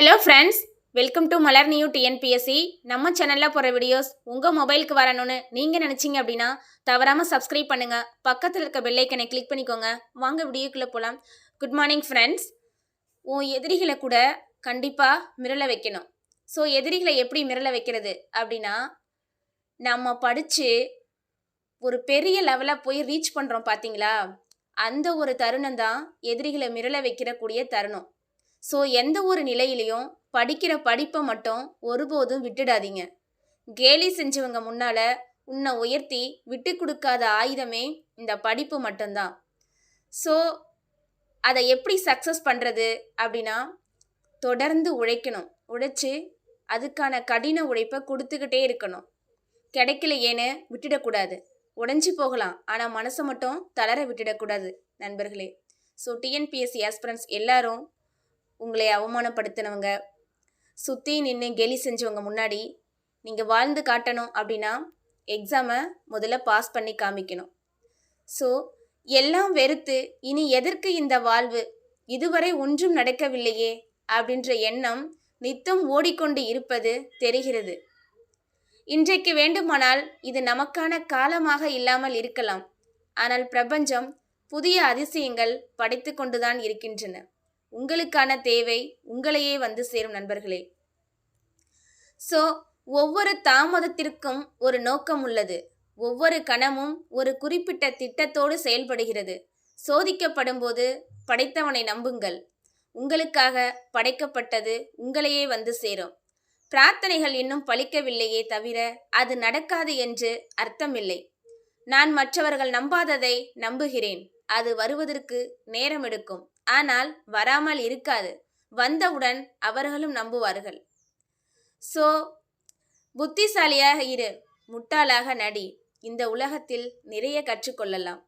Hello friends welcome to Malar new TNPSC நம்ம சேனலில் போகிற வீடியோஸ் உங்கள் மொபைலுக்கு வரணும்னு நீங்கள் நினச்சிங்க அப்படின்னா தவறாமல் சப்ஸ்கிரைப் பண்ணுங்கள் பக்கத்தில் இருக்க பெல்லைக்கனை கிளிக் பண்ணிக்கோங்க. வாங்க வீடியோக்குள்ளே போகலாம் குட் மார்னிங் ஃப்ரெண்ட்ஸ் உன் எதிரிகளை கூட கண்டிப்பாக மிரள வைக்கணும். ஸோ எதிரிகளை எப்படி மிரள வைக்கிறது அப்படின்னா நம்ம படித்து ஒரு பெரிய லெவலாக போய் ரீச் பண்ணுறோம் பார்த்தீங்களா அந்த ஒரு தருணம் தான் எதிரிகளை மிரள வைக்கிறக்கூடிய தருணம். ஸோ எந்த ஒரு நிலையிலையும் படிக்கிற படிப்பை மட்டும் ஒருபோதும் விட்டுடாதீங்க. கேலி செஞ்சவங்க முன்னால் உன்னை உயர்த்தி விட்டு கொடுக்காத ஆயுதமே இந்த படிப்பு மட்டும்தான். ஸோ அதை எப்படி சக்ஸஸ் பண்ணுறது அப்படின்னா தொடர்ந்து உழைக்கணும். உழைச்சி அதுக்கான கடின உழைப்பை கொடுத்துக்கிட்டே இருக்கணும். கிடைக்கலையேன்னு விட்டுடக்கூடாது. உடஞ்சி போகலாம். ஆனால் மனசை மட்டும் தளர விட்டுடக்கூடாது நண்பர்களே. ஸோ டிஎன்பிஎஸ்சி ஆஸ்பிரன்ஸ் எல்லாரும் உங்களை அவமானப்படுத்தினவங்க சுற்றி நின்று கெலி செஞ்சவங்க முன்னாடி நீங்கள் வாழ்ந்து காட்டணும் அப்படின்னா எக்ஸாமை முதல்ல பாஸ் பண்ணி காமிக்கணும். ஸோ எல்லாம் வெறுத்து இனி எதற்கு இந்த வாழ்வு? இதுவரை ஒன்றும் நடக்கவில்லையே அப்படின்ற எண்ணம் நித்தம் ஓடிக்கொண்டு இருப்பது தெரிகிறது. இன்றைக்கு வேண்டுமானால் இது நமக்கான காலமாக இல்லாமல் இருக்கலாம். ஆனால் பிரபஞ்சம் புதிய அதிசயங்கள் படைத்து கொண்டுதான் இருக்கின்றன. உங்களுக்கான தேவை உங்களையே வந்து சேரும் நண்பர்களே. ஸோ ஒவ்வொரு தாமதத்திற்கும் ஒரு நோக்கம் உள்ளது. ஒவ்வொரு கணமும் ஒரு குறிப்பிட்ட திட்டத்தோடு செயல்படுகிறது. சோதிக்கப்படும் போது படைத்தவனை நம்புங்கள். உங்களுக்காக படைக்கப்பட்டது உங்களையே வந்து சேரும். பிரார்த்தனைகள் இன்னும் பலிக்கவில்லையே தவிர அது நடக்காது என்று அர்த்தமில்லை. நான் மற்றவர்கள் நம்பாததை நம்புகிறேன். அது வருவதற்கு நேரம் எடுக்கும் ஆனால் வராமல் இருக்காது. வந்தவுடன் அவர்களும் நம்புவார்கள். ஸோ புத்திசாலியாக இரு முட்டாளாக நடி. இந்த உலகத்தில் நிறைய கற்றுக்கொள்ளலாம்.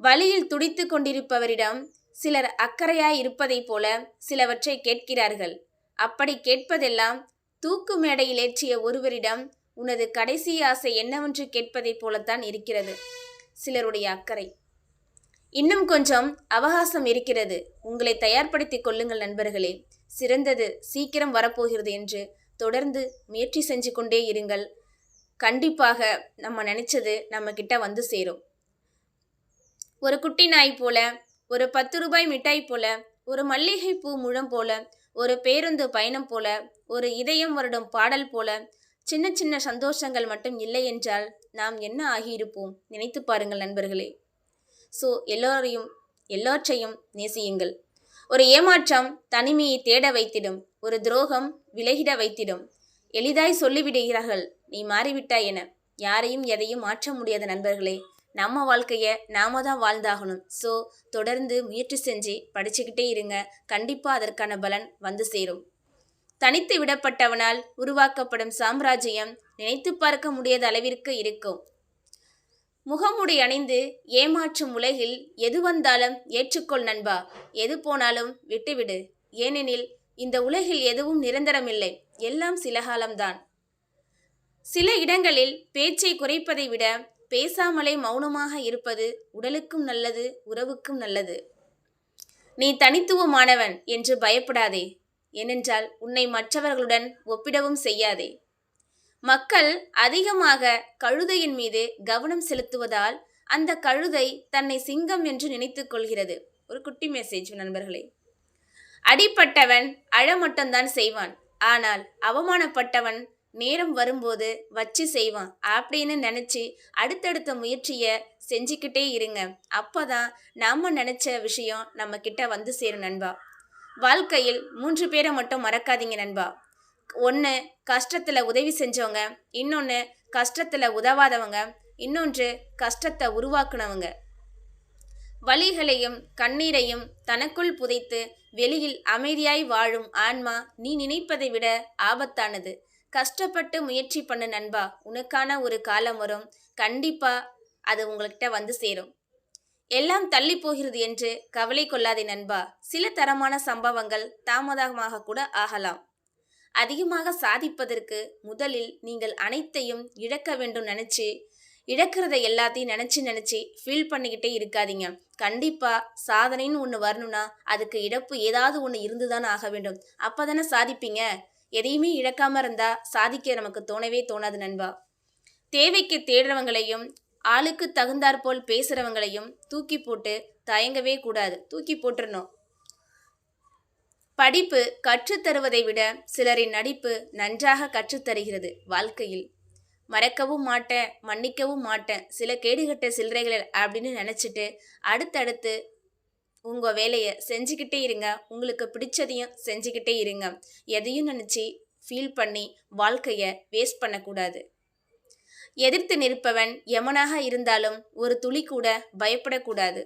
வழியில் துடித்து கொண்டிருப்பவரிடம் சிலர் அக்கறையாய் இருப்பதைப் போல சிலவற்றை கேட்கிறார்கள். அப்படி கேட்பதெல்லாம் தூக்கு மேடையில் ஏற்றிய ஒருவரிடம் உனது கடைசி ஆசை என்னவென்று கேட்பதைப் போலத்தான் இருக்கிறது. சிலருடைய அக்கறை. இன்னும் கொஞ்சம் அவகாசம் இருக்கிறது. உங்களை தயார்படுத்திக் கொள்ளுங்கள் நண்பர்களே. சிறந்தது சீக்கிரம் வரப்போகிறது என்று தொடர்ந்து முயற்சி செஞ்சு கொண்டே இருங்கள். கண்டிப்பாக நம்ம நினைச்சது நம்ம கிட்ட வந்து சேரும். ஒரு குட்டி நாய் போல ஒரு பத்து ரூபாய் மிட்டாய் போல ஒரு மல்லிகை பூ முழம் போல ஒரு பேருந்து பயணம் போல ஒரு இதயம் வருடும் பாடல் போல சின்ன சின்ன சந்தோஷங்கள் மட்டும் இல்லை என்றால் நாம் என்ன ஆகியிருப்போம்? நினைத்து பாருங்கள் நண்பர்களே. ஸோ எல்லோரையும் எல்லாற்றையும் நேசியுங்கள். ஒரு ஏமாற்றம் தனிமையை தேட வைத்திடும் ஒரு துரோகம் விலகிட வைத்திடும். எளிதாய் சொல்லிவிடுகிறார்கள் நீ மாறிவிட்டாய் என. யாரையும் எதையும் மாற்ற முடியாத நண்பர்களே நம்ம வாழ்க்கையை நாம தான் வாழ்ந்தாகணும். ஸோ தொடர்ந்து முயற்சி செஞ்சு படிச்சுக்கிட்டே இருங்க கண்டிப்பாக அதற்கான பலன் வந்து சேரும். தனித்து விடப்பட்டவனால் உருவாக்கப்படும் சாம்ராஜ்யம் நினைத்து பார்க்க முடியாத அளவிற்கு இருக்கும். முகமுடி அணிந்து ஏமாற்றும் உலகில் எது வந்தாலும் ஏற்றுக்கொள் நண்பா. எது போனாலும் விட்டுவிடு. ஏனெனில் இந்த உலகில் எதுவும் நிரந்தரமில்லை. எல்லாம் சில காலம்தான் சில இடங்களில் பேச்சை குறைப்பதை விட பேசாமலே மௌனமாக இருப்பது உடலுக்கும் நல்லது உறவுக்கும் நல்லது. நீ தனித்துவமானவன் என்று பயப்படாதே. ஏனென்றால் உன்னை மற்றவர்களுடன் ஒப்பிடவும் செய்யாதே. மக்கள் அதிகமாக கழுதையின் மீது கவனம் செலுத்துவதால் அந்த கழுதை தன்னை சிங்கம் என்று நினைத்து கொள்கிறது. ஒரு குட்டி மெசேஜ் நண்பர்களே. அடிப்பட்டவன் அழ மட்டும்தான் செய்வான். ஆனால் அவமானப்பட்டவன் நேரம் வரும்போது வச்சு செய்வான் அப்படின்னு நினச்சி அடுத்தடுத்த முயற்சியை செஞ்சுக்கிட்டே இருங்க. அப்போதான் நாம் நினச்ச விஷயம் நம்ம கிட்ட வந்து சேரும் நண்பா. வாழ்க்கையில் மூன்று பேரை மட்டும் மறக்காதீங்க நண்பா. ஒன்று கஷ்டத்தில் உதவி செஞ்சவங்க இன்னொன்று கஷ்டத்தில் உதவாதவங்க இன்னொன்று கஷ்டத்தை உருவாக்குனவங்க. வலிகளையும் கண்ணீரையும் தனக்குள் புதைத்து வெளியில் அமைதியாய் வாழும் ஆன்மா நீ நினைப்பதை விட ஆபத்தானது. கஷ்டப்பட்டு முயற்சி பண்ண நண்பா உனக்கான ஒரு காலம் வரும். கண்டிப்பா அது உங்கள்கிட்ட வந்து சேரும். எல்லாம் தள்ளி போகிறது என்று கவலை கொள்ளாதே நண்பா. சில தரமான சம்பவங்கள் தாமதமாக கூட ஆகலாம். அதிகமாக சாதிப்பதற்கு முதலில் நீங்கள் அனைத்தையும் இழக்க வேண்டும் நினச்சி இழக்கிறத எல்லாத்தையும் நினச்சி நினச்சி ஃபீல் பண்ணிக்கிட்டே இருக்காதீங்க. கண்டிப்பாக சாதனைன்னு ஒன்று வரணும்னா அதுக்கு இழப்பு ஏதாவது ஒன்று இருந்து தானே ஆக வேண்டும். அப்போ தானே சாதிப்பீங்க? எதையுமே இழக்காமல் இருந்தால் சாதிக்க நமக்கு தோணவே தோணாது நண்பா. தேவைக்கு தேடுறவங்களையும் ஆளுக்கு தகுந்தாற்போல் பேசுகிறவங்களையும் தூக்கி போட்டு தயங்கவே கூடாது. தூக்கி போட்டுறணும். படிப்பு கற்றுத்தருவதை விட சிலரின் நடிப்பு நன்றாக கற்றுத்தருகிறது வாழ்க்கையில். மறக்கவும் மாட்டேன் மன்னிக்கவும் மாட்டேன் சில கேடுகட்ட சில்லறைகள் அப்படின்னு நினச்சிட்டு அடுத்தடுத்து உங்கள் வேலையை செஞ்சுக்கிட்டே இருங்க. உங்களுக்கு பிடிச்சதையும் செஞ்சுக்கிட்டே இருங்க. எதையும் நினச்சி ஃபீல் பண்ணி வாழ்க்கையை வேஸ்ட் பண்ணக்கூடாது. எதிர்த்து நிற்பவன் எமனாக இருந்தாலும் ஒரு துளி கூட பயப்படக்கூடாது.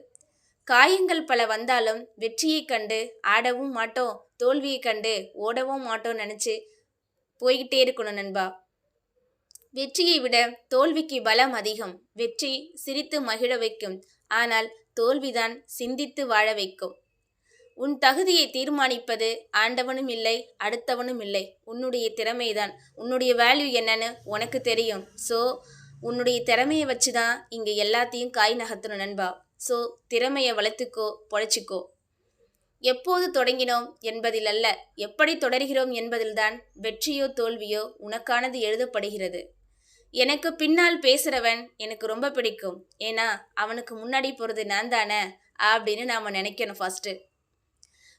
காயங்கள் பல வந்தாலும் வெற்றியைக் கண்டு ஆடவும் மாட்டோம் தோல்வியைக் கண்டு ஓடவும் மாட்டோம் நினச்சி போய்கிட்டே இருக்கணும் நண்பா. வெற்றியை விட தோல்விக்கு பலம் அதிகம். வெற்றி சிரித்து மகிழ வைக்கும். ஆனால் தோல்விதான் சிந்தித்து வாழ வைக்கும். உன் தகுதியை தீர்மானிப்பது ஆண்டவனும் இல்லை அடுத்தவனும் இல்லை. உன்னுடைய திறமைதான். உன்னுடைய வேல்யூ என்னன்னு உனக்கு தெரியும். ஸோ உன்னுடைய திறமையை வச்சு தான் இங்கே எல்லாத்தையும் காய் நகர்த்தணும் நண்பா. ஸோ திறமையை வளர்த்துக்கோ பொழைச்சிக்கோ. எப்போது தொடங்கினோம் என்பதில் அல்ல எப்படி தொடர்கிறோம் என்பதில்தான் வெற்றியோ தோல்வியோ உனக்கானது எழுதப்படுகிறது. எனக்கு பின்னால் பேசுகிறவன் எனக்கு ரொம்ப பிடிக்கும். ஏன்னா அவனுக்கு முன்னாடி போகிறது நான் தானே அப்படின்னு நாம் நினைக்கணும் ஃபஸ்ட்டு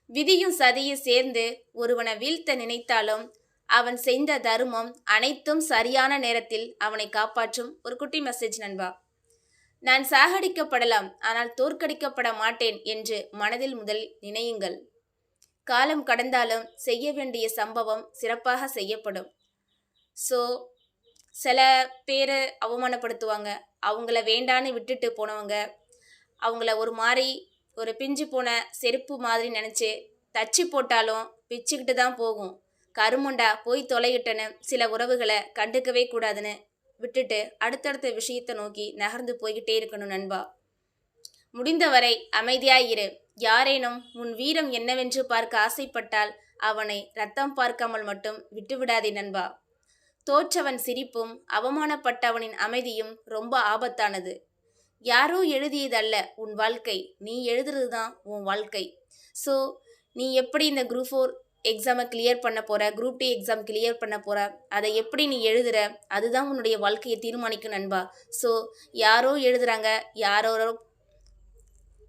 விதியும் சதியும் சேர்ந்து ஒருவனை வீழ்த்த நினைத்தாலும் அவன் செய்த தருமம் அனைத்தும் சரியான நேரத்தில் அவனை காப்பாற்றும் ஒரு குட்டி மெசேஜ் நண்பா. நான் சாகடிக்கப்படலாம் ஆனால் தோற்கடிக்கப்பட மாட்டேன் என்று மனதில் முதல் நினையுங்கள். காலம் கடந்தாலும் செய்ய வேண்டிய சம்பவம் சிறப்பாக செய்யப்படும். ஸோ சில பேரை அவமானப்படுத்துவாங்க. அவங்கள வேண்டான்னு விட்டுட்டு போனவங்க அவங்கள ஒரு மாதிரி ஒரு பிஞ்சு போன செருப்பு மாதிரி நினச்சி தச்சு போட்டாலும் பிச்சுக்கிட்டு தான் போகும். கருமுண்டா போய் தொலையிட்டன்னு சில உறவுகளை கண்டுக்கவே கூடாதுன்னு விட்டுட்டு அடுத்தடுத்த விஷயத்தை நோக்கி நகர்ந்து போய்கிட்டே இருக்கணும் நண்பா. முடிந்தவரை அமைதியாயிரு யாரேனும் உன் வீரம் என்னவென்று பார்க்க ஆசைப்பட்டால் அவனை ரத்தம் பார்க்காமல் மட்டும் விட்டுவிடாதே நண்பா. தோற்றவன் சிரிப்பும் அவமானப்பட்டவனின் அமைதியும் ரொம்ப ஆபத்தானது. யாரோ எழுதியதல்ல உன் வாழ்க்கை. நீ எழுதுறது தான் உன் வாழ்க்கை. ஸோ நீ எப்படி இந்த குரூப் ஃபோர் எக்ஸாமை கிளியர் பண்ண போகிற குரூப் டி எக்ஸாம் கிளியர் பண்ண போகிற அதை எப்படி நீ எழுதுகிற அதுதான் உன்னுடைய வாழ்க்கையை தீர்மானிக்கும் நண்பா. ஸோ யாரோ எழுதுகிறாங்க யாரோ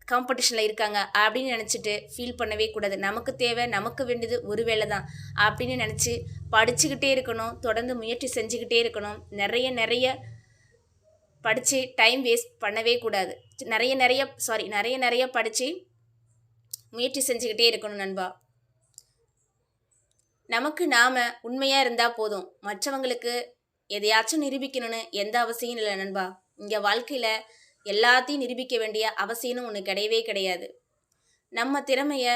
காம்படிஷனில் இருக்காங்க அப்படின்னு நினச்சிட்டு ஃபீல் பண்ணவே கூடாது. நமக்கு தேவை நமக்கு வேண்டியது ஒரு வேலை தான் அப்படின்னு நினச்சி படிச்சுக்கிட்டே இருக்கணும் தொடர்ந்து முயற்சி செஞ்சுக்கிட்டே இருக்கணும். நிறைய நிறைய படித்து டைம் வேஸ்ட் பண்ணவே கூடாது. நிறைய நிறைய சாரி நிறைய நிறைய படித்து முயற்சி செஞ்சுக்கிட்டே இருக்கணும் நண்பா. நமக்கு நாம் உண்மையாக இருந்தால் போதும். மற்றவங்களுக்கு எதையாச்சும் நிரூபிக்கணும்னு எந்த அவசியம் இல்லை நண்பா. இங்கே வாழ்க்கையில் எல்லாத்தையும் நிரூபிக்க வேண்டிய அவசியம்னு ஒன்று கிடையவே கிடையாது. நம்ம திறமைய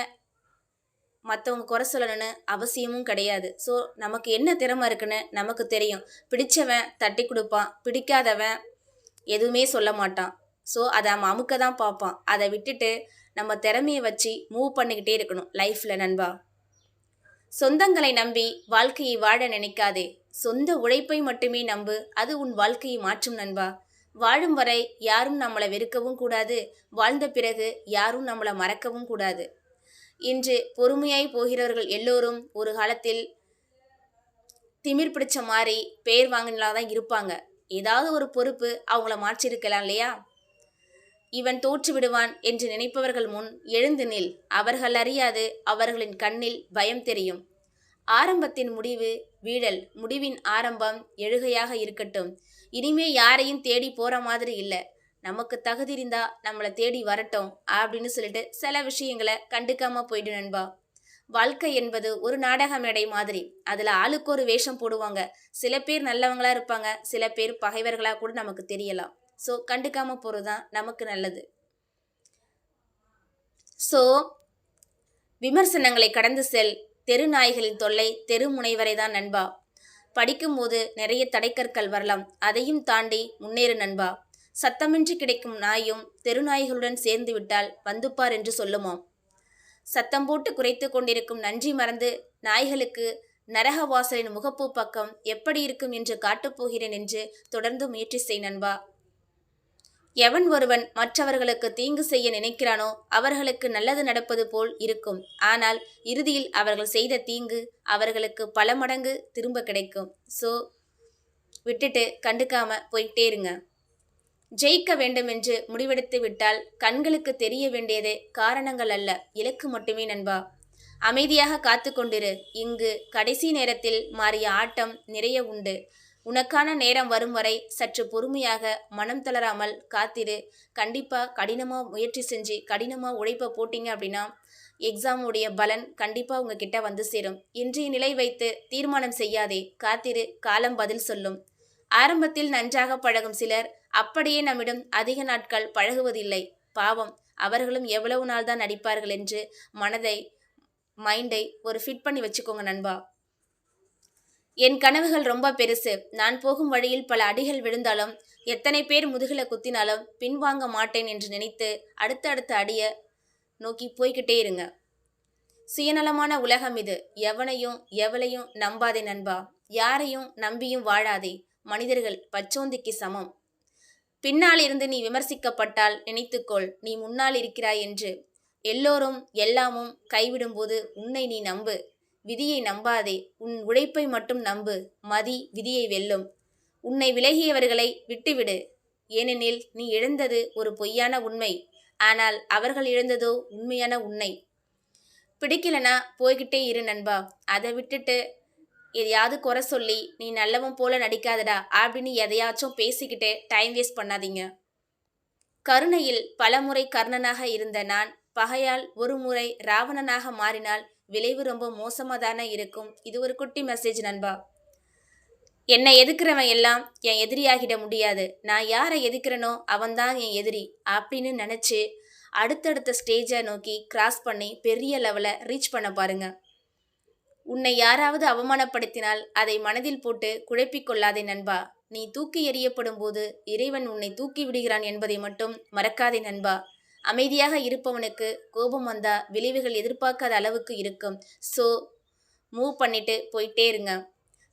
மற்றவங்க குறை சொல்லணும்னு அவசியமும் கிடையாது. ஸோ நமக்கு என்ன திறமை இருக்குன்னு நமக்கு தெரியும். பிடிச்சவன் தட்டி கொடுப்பான். பிடிக்காதவன் எதுவுமே சொல்ல மாட்டான். ஸோ அதை நம்ம அமுக்க தான் பார்ப்பான். அதை விட்டுட்டு நம்ம திறமையை வச்சு மூவ் பண்ணிக்கிட்டே இருக்கணும் லைஃப்பில் நண்பா. சொந்தங்களை நம்பி வாழ்க்கையை வாழ நினைக்காதே. சொந்த உழைப்பை மட்டுமே நம்பு அது உன் வாழ்க்கையை மாற்றும் நண்பா. வாழும் வரை யாரும் நம்மளை வெறுக்கவும் கூடாது வாழ்ந்த பிறகு யாரும் நம்மளை மறக்கவும் கூடாது. இன்று பொறுமையாய் போகிறவர்கள் எல்லோரும் ஒரு காலத்தில் திமிர் பிடிச்ச மாதிரி பேர் வாங்கினா தான் இருப்பாங்க. ஏதாவது ஒரு பொறுப்பு அவங்கள மாற்றிருக்கலாம் இல்லையா? இவன் தோற்றுவிடுவான் என்று நினைப்பவர்கள் முன் எழுந்து நில். அவர்கள் அறியாது அவர்களின் கண்ணில் பயம் தெரியும். ஆரம்பத்தின் முடிவு வீழல் முடிவின் ஆரம்பம் எழுகையாக இருக்கட்டும். இனிமே யாரையும் தேடி போகிற மாதிரி இல்லை. நமக்கு தகுதி இருந்தா நம்மளை தேடி வரட்டும் அப்படின்னு சொல்லிட்டு சில விஷயங்களை கண்டுக்காம போயிடு நண்பா. வாழ்க்கை என்பது ஒரு நாடக மேடை மாதிரி. அதில் ஆளுக்கு ஒரு வேஷம் போடுவாங்க. சில பேர் நல்லவங்களா இருப்பாங்க. சில பேர் பகைவர்களாக கூட நமக்கு தெரியலாம். ஸோ கண்டுக்காமல் போகிறது தான் நமக்கு நல்லது. ஸோ விமர்சனங்களை கடந்து செல். தெரு நாய்களின் தொல்லை தெரு முனைவரை தான் நண்பா. படிக்கும்போது நிறைய தடைக்கற்கள் வரலாம். அதையும் தாண்டி முன்னேறு நண்பா. சத்தமின்றி கிடைக்கும் நாயும் தெருநாய்களுடன் சேர்ந்து விட்டால் வந்துப்பார் என்று சொல்லுமாம் சத்தம் போட்டு குறைத்து கொண்டிருக்கும் நன்றி மறந்து நாய்களுக்கு நரக வாசலின் முகப்பு பக்கம் எப்படி இருக்கும் என்று காட்டப் போகிறேன் என்று தொடர்ந்து முயற்சி செய் நண்பா. எவன் ஒருவன் மற்றவர்களுக்கு தீங்கு செய்ய நினைக்கிறானோ அவர்களுக்கு நல்லது நடப்பது போல் இருக்கும். ஆனால் இறுதியில் அவர்கள் செய்த தீங்கு அவர்களுக்கு பல மடங்கு திரும்ப கிடைக்கும். ஸோ விட்டுட்டு கண்டுக்காம போயிட்டே இருங்க. ஜெயிக்க வேண்டுமென்று முடிவெடுத்து விட்டால் கண்களுக்கு தெரிய வேண்டியது காரணங்கள் அல்ல. இலக்கு மட்டுமே நண்பா. அமைதியாக காத்து கொண்டிரு. இங்கு கடைசி நேரத்தில் மாறிய ஆட்டம் நிறைய உண்டு. உனக்கான நேரம் வரும் வரை சற்று பொறுமையாக மனம் தளராமல் காத்திரு. கண்டிப்பாக கடினமாக முயற்சி செஞ்சு கடினமாக உழைப்ப போட்டீங்க அப்படின்னா எக்ஸாமுடைய பலன் கண்டிப்பாக உங்ககிட்ட வந்து சேரும். இன்றைய நிலை வைத்து தீர்மானம் செய்யாதே காத்திரு காலம் பதில் சொல்லும். ஆரம்பத்தில் நன்றாக பழகும் சிலர் அப்படியே நம்மிடம் அதிக நாட்கள் பழகுவதில்லை. பாவம் அவர்களும் எவ்வளவு நாள் தான் நடிப்பார்கள் என்று மனதை மைண்டை ஒரு ஃபிட் பண்ணி வச்சுக்கோங்க நண்பா. என் கனவுகள் ரொம்ப பெருசு. நான் போகும் வழியில் பல அடிகள் விழுந்தாலும் எத்தனை பேர் முதுகில குத்தினாலும் பின்வாங்க மாட்டேன் என்று நினைத்து அடுத்த அடுத்த அடிய நோக்கி போய்கிட்டே இருங்க. சுயநலமான உலகம் இது. எவனையும் எவளையும் நம்பாதே நண்பா. யாரையும் நம்பியும் வாழாதே. மனிதர்கள் பச்சோந்திக்கு சமம். பின்னால் இருந்து நீ விமர்சிக்கப்பட்டால் நினைத்துக்கொள் நீ முன்னால் இருக்கிறாய் என்று. எல்லோரும் எல்லாமும் கைவிடும்போது உன்னை நீ நம்பு. விதியை நம்பாதே. உன் உழைப்பை மட்டும் நம்பு. மதி விதியை வெல்லும். உன்னை விலகியவர்களை விட்டுவிடு. ஏனெனில் நீ இழந்தது ஒரு பொய்யான உண்மை. ஆனால் அவர்கள் இழந்ததோ உண்மையான உன்னை. பிடிக்கலனா போய்கிட்டே இரு நண்பா. அதை விட்டுட்டு எதையாவது குறை சொல்லி நீ நல்லவன் போல நடிக்காதடா அப்படின்னு எதையாச்சும் பேசிக்கிட்டு டைம் வேஸ்ட் பண்ணாதீங்க. கருணையில் பலமுறை கர்ணனாக இருந்த நான் பகையால் ஒரு முறை ராவணனாக மாறினால் விளைவு ரொம்ப மோசமாக தானே இருக்கும். இது ஒரு குட்டி மெசேஜ் நண்பா. என்னை எதுக்குறவன் எல்லாம் என் எதிரியாகிட முடியாது. நான் யாரை எதுக்குறனோ அவன்தான் என் எதிரி அப்படின்னு நினச்சி அடுத்தடுத்த ஸ்டேஜை நோக்கி கிராஸ் பண்ணி பெரிய லெவலை ரீச் பண்ண பாருங்க. உன்னை யாராவது அவமானப்படுத்தினால் அதை மனதில் போட்டு குழப்பிக் கொள்ளாதே நண்பா. நீ தூக்கி எறியப்படும் போது இறைவன் உன்னை தூக்கி விடுகிறான் என்பதை மட்டும் மறக்காதே நண்பா. அமைதியாக இருப்பவனுக்கு கோபம் வந்தால் விளைவுகள் எதிர்பார்க்காத அளவுக்கு இருக்கும். ஸோ மூவ் பண்ணிட்டு போயிட்டே இருங்க.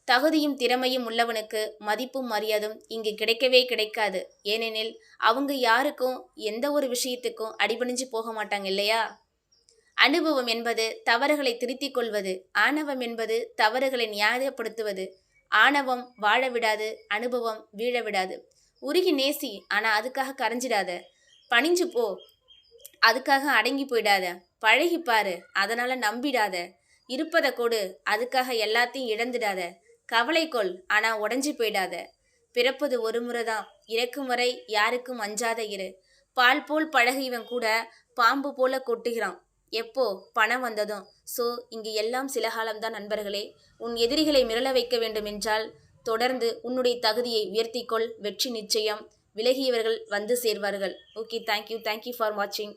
தகுதியும் திறமையும் உள்ளவனுக்கு மதிப்பும் மரியாதும் இங்கு கிடைக்கவே கிடைக்காது. ஏனெனில் அவங்க யாருக்கும் எந்த ஒரு விஷயத்துக்கும் அடிபணிஞ்சு போக மாட்டாங்க இல்லையா? அனுபவம் என்பது தவறுகளை திருத்திக் கொள்வது ஆணவம் என்பது தவறுகளை நியாயப்படுத்துவது. ஆணவம் வாழ விடாது அனுபவம் வீழ விடாது. உருகி நேசி ஆனால் அதுக்காக கரைஞ்சிடாத. பணிஞ்சு போ அதுக்காக அடங்கி போயிடாத. பழகிப்பாரு அதனால நம்பிடாத. இருப்பதை கொடு. அதுக்காக எல்லாத்தையும் இழந்துடாத. கவலை கொள். ஆனால் உடஞ்சி போயிடாத. பிறப்பது ஒரு முறை தான். இறக்கும் வரை யாருக்கும் அஞ்சாத இரு. பால் போல் பழகியவன் கூட பாம்பு போல கொட்டுகிறான். எப்போ? பணம் வந்ததும். ஸோ இங்கு எல்லாம் சில காலம்தான் நண்பர்களே. உன் எதிரிகளை மிரள வைக்க வேண்டும் என்றால் தொடர்ந்து உன்னுடைய தகுதியை உயர்த்திக்கொள் வெற்றி நிச்சயம். விலகியவர்கள் வந்து சேர்வார்கள். Okay thank you thank you for வாட்சிங்